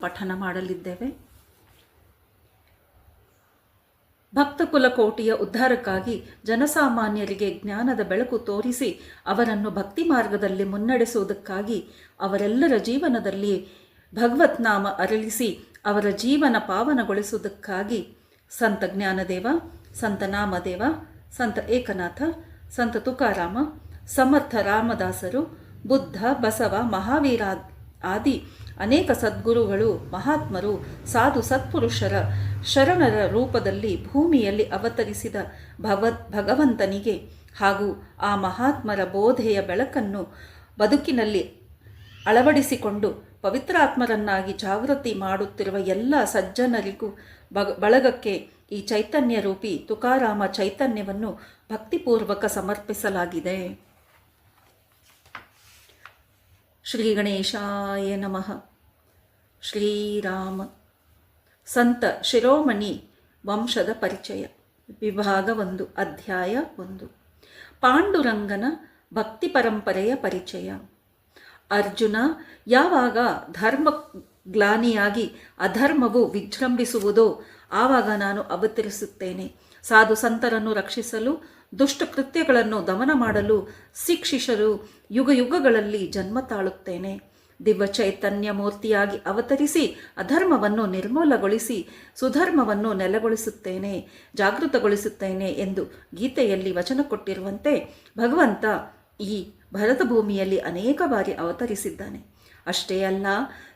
ಪಠನ ಮಾಡಲಿದ್ದೇವೆ. ಭಕ್ತ ಕುಲಕೋಟಿಯ ಉದ್ಧಾರಕ್ಕಾಗಿ ಜನಸಾಮಾನ್ಯರಿಗೆ ಜ್ಞಾನದ ಬೆಳಕು ತೋರಿಸಿ ಅವರನ್ನು ಭಕ್ತಿ ಮಾರ್ಗದಲ್ಲಿ ಮುನ್ನಡೆಸುವುದಕ್ಕಾಗಿ ಅವರೆಲ್ಲರ ಜೀವನದಲ್ಲಿ ಭಗವತ್ ನಾಮ ಅರಳಿಸಿ ಅವರ ಜೀವನ ಪಾವನಗೊಳಿಸುವುದಕ್ಕಾಗಿ ಸಂತ ಜ್ಞಾನದೇವ, ಸಂತ ನಾಮದೇವ, ಸಂತ ಏಕನಾಥ, ಸಂತ ತುಕಾರಾಮ, ಸಮರ್ಥ ರಾಮದಾಸರು, ಬುದ್ಧ, ಬಸವ, ಮಹಾವೀರ ಆದಿ ಅನೇಕ ಸದ್ಗುರುಗಳು, ಮಹಾತ್ಮರು, ಸಾಧು ಸತ್ಪುರುಷರ ಶರಣರ ರೂಪದಲ್ಲಿ ಭೂಮಿಯಲ್ಲಿ ಅವತರಿಸಿದ ಭವ, ಭಗವಂತನಿಗೆ ಹಾಗೂ ಆ ಮಹಾತ್ಮರ ಬೋಧೆಯ ಬೆಳಕನ್ನು ಬದುಕಿನಲ್ಲಿ ಅಳವಡಿಸಿಕೊಂಡು ಪವಿತ್ರಾತ್ಮರನ್ನಾಗಿ ಜಾಗೃತಿ ಮಾಡುತ್ತಿರುವ ಎಲ್ಲ ಸಜ್ಜನರಿಗೂ ಬಗ ಬಳಗಕ್ಕೆ ಈ ಚೈತನ್ಯ ರೂಪಿ ತುಕಾರಾಮ ಚೈತನ್ಯವನ್ನು ಭಕ್ತಿಪೂರ್ವಕ ಸಮರ್ಪಿಸಲಾಗಿದೆ. ಶ್ರೀ ಗಣೇಶಾಯ ನಮಃ. ಶ್ರೀರಾಮ. ಸಂತ ಶಿರೋಮಣಿ ವಂಶದ ಪರಿಚಯ. ವಿಭಾಗ ಒಂದು, ಅಧ್ಯಾಯ ಒಂದು. ಪಾಂಡುರಂಗನ ಭಕ್ತಿ ಪರಂಪರೆಯ ಪರಿಚಯ. ಅರ್ಜುನ, ಯಾವಾಗ ಧರ್ಮ ಗ್ಲಾನಿಯಾಗಿ ಅಧರ್ಮವು ವಿಜೃಂಭಿಸುವುದೋ ಆವಾಗ ನಾನು ಅವತರಿಸುತ್ತೇನೆ. ಸಾಧು ಸಂತರನ್ನು ರಕ್ಷಿಸಲು, ದುಷ್ಟ ಕೃತ್ಯಗಳನ್ನು ದಮನ ಮಾಡಲು ಶಿಕ್ಷಿಸಲು ಯುಗ ಯುಗಗಳಲ್ಲಿ ಜನ್ಮ ತಾಳುತ್ತೇನೆ. ದಿವ್ಯ ಚೈತನ್ಯ ಮೂರ್ತಿಯಾಗಿ ಅವತರಿಸಿ, ಅಧರ್ಮವನ್ನು ನಿರ್ಮೂಲಗೊಳಿಸಿ, ಸುಧರ್ಮವನ್ನು ನೆಲೆಗೊಳಿಸುತ್ತೇನೆ, ಜಾಗೃತಗೊಳಿಸುತ್ತೇನೆ ಎಂದು ಗೀತೆಯಲ್ಲಿ ವಚನ ಕೊಟ್ಟಿರುವಂತೆ ಭಗವಂತ ಈ ಭರತ ಭೂಮಿಯಲ್ಲಿ ಅನೇಕ ಬಾರಿ ಅವತರಿಸಿದ್ದಾನೆ. ಅಷ್ಟೇ ಅಲ್ಲ,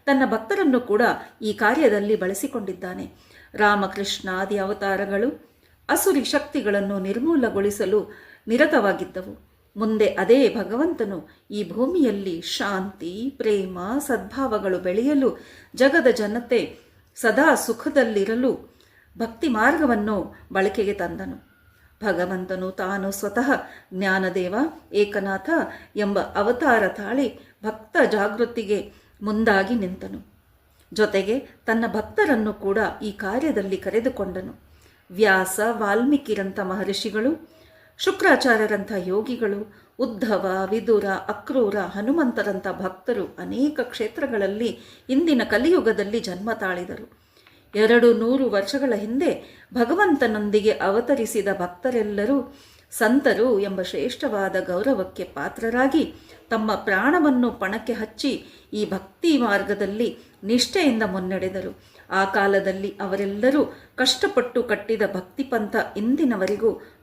ತನ್ನ ಭಕ್ತರನ್ನು ಕೂಡ ಈ ಕಾರ್ಯದಲ್ಲಿ ಬಳಸಿಕೊಂಡಿದ್ದಾನೆ. ರಾಮಕೃಷ್ಣಾದಿ ಅವತಾರಗಳು ಅಸುರಿ ಶಕ್ತಿಗಳನ್ನು ನಿರ್ಮೂಲಗೊಳಿಸಲು ನಿರತವಾಗಿದ್ದವು. ಮುಂದೆ ಅದೇ ಭಗವಂತನು ಈ ಭೂಮಿಯಲ್ಲಿ ಶಾಂತಿ, ಪ್ರೇಮ, ಸದ್ಭಾವಗಳು ಬೆಳೆಯಲು, ಜಗದ ಜನತೆ ಸದಾ ಸುಖದಲ್ಲಿರಲು ಭಕ್ತಿ ಮಾರ್ಗವನ್ನು ಬಳಕೆಗೆ ತಂದನು. ಭಗವಂತನು ತಾನು ಸ್ವತಃ ಜ್ಞಾನದೇವ, ಏಕನಾಥ ಎಂಬ ಅವತಾರ ತಾಳಿ ಭಕ್ತ ಜಾಗೃತಿಗೆ ಮುಂದಾಗಿ ನಿಂತನು. ಜೊತೆಗೆ ತನ್ನ ಭಕ್ತರನ್ನು ಕೂಡ ಈ ಕಾರ್ಯದಲ್ಲಿ ಕರೆದುಕೊಂಡನು. ವ್ಯಾಸ, ವಾಲ್ಮೀಕಿರಂಥ ಮಹರ್ಷಿಗಳು, ಶುಕ್ರಾಚಾರ್ಯರಂಥ ಯೋಗಿಗಳು, ಉದ್ಧವ, ವಿದುರ, ಅಕ್ರೂರ, ಹನುಮಂತರಂಥ ಭಕ್ತರು ಅನೇಕ ಕ್ಷೇತ್ರಗಳಲ್ಲಿ ಇಂದಿನ ಕಲಿಯುಗದಲ್ಲಿ ಜನ್ಮ ತಾಳಿದರು. ಎರಡು ನೂರು ವರ್ಷಗಳ ಹಿಂದೆ ಭಗವಂತನೊಂದಿಗೆ ಅವತರಿಸಿದ ಭಕ್ತರೆಲ್ಲರೂ ಸಂತರು ಎಂಬ ಶ್ರೇಷ್ಠವಾದ ಗೌರವಕ್ಕೆ ಪಾತ್ರರಾಗಿ ತಮ್ಮ ಪ್ರಾಣವನ್ನು ಪಣಕ್ಕೆ ಹಚ್ಚಿ ಈ ಭಕ್ತಿ ಮಾರ್ಗದಲ್ಲಿ ನಿಷ್ಠೆಯಿಂದ ಮುನ್ನಡೆದರು. ಆ ಕಾಲದಲ್ಲಿ ಅವರೆಲ್ಲರೂ ಕಷ್ಟಪಟ್ಟು ಕಟ್ಟಿದ ಭಕ್ತಿ ಪಂಥ ಇಂದಿನವರೆಗೂ